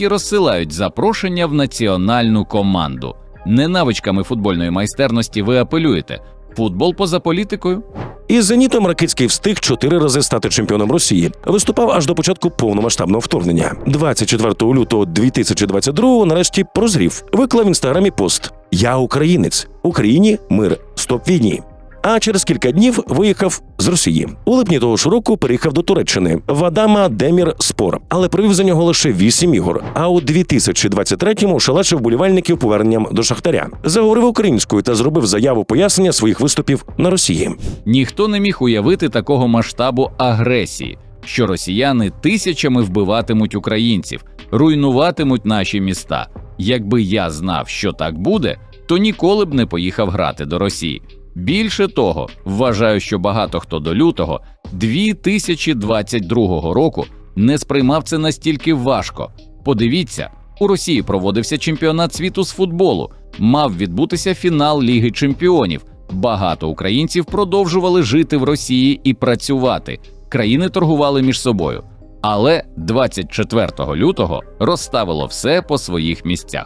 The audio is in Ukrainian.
які розсилають запрошення в національну команду. Не навичками футбольної майстерності ви апелюєте. Футбол поза політикою. Із зенітом Ракицький встиг чотири рази стати чемпіоном Росії. Виступав аж до початку повномасштабного вторгнення. 24 лютого 2022 нарешті прозрів. Виклав в інстаграмі пост: Я українець. Україні мир. Стоп війні. А через кілька днів виїхав з Росії. У липні того ж року переїхав до Туреччини в Адама Демір Спор, але провів за нього лише вісім ігор. А у 2023-му шалачив болівальників поверненням до Шахтаря. Заговорив українською та зробив заяву пояснення своїх виступів на Росії. Ніхто не міг уявити такого масштабу агресії, що росіяни тисячами вбиватимуть українців, руйнуватимуть наші міста. Якби я знав, що так буде, то ніколи б не поїхав грати до Росії. Більше того, вважаю, що багато хто до лютого 2022 року не сприймав це настільки важко. Подивіться, у Росії проводився чемпіонат світу з футболу, мав відбутися фінал Ліги Чемпіонів. Багато українців продовжували жити в Росії і працювати. Країни торгували між собою. Але 24 лютого розставило все по своїх місцях.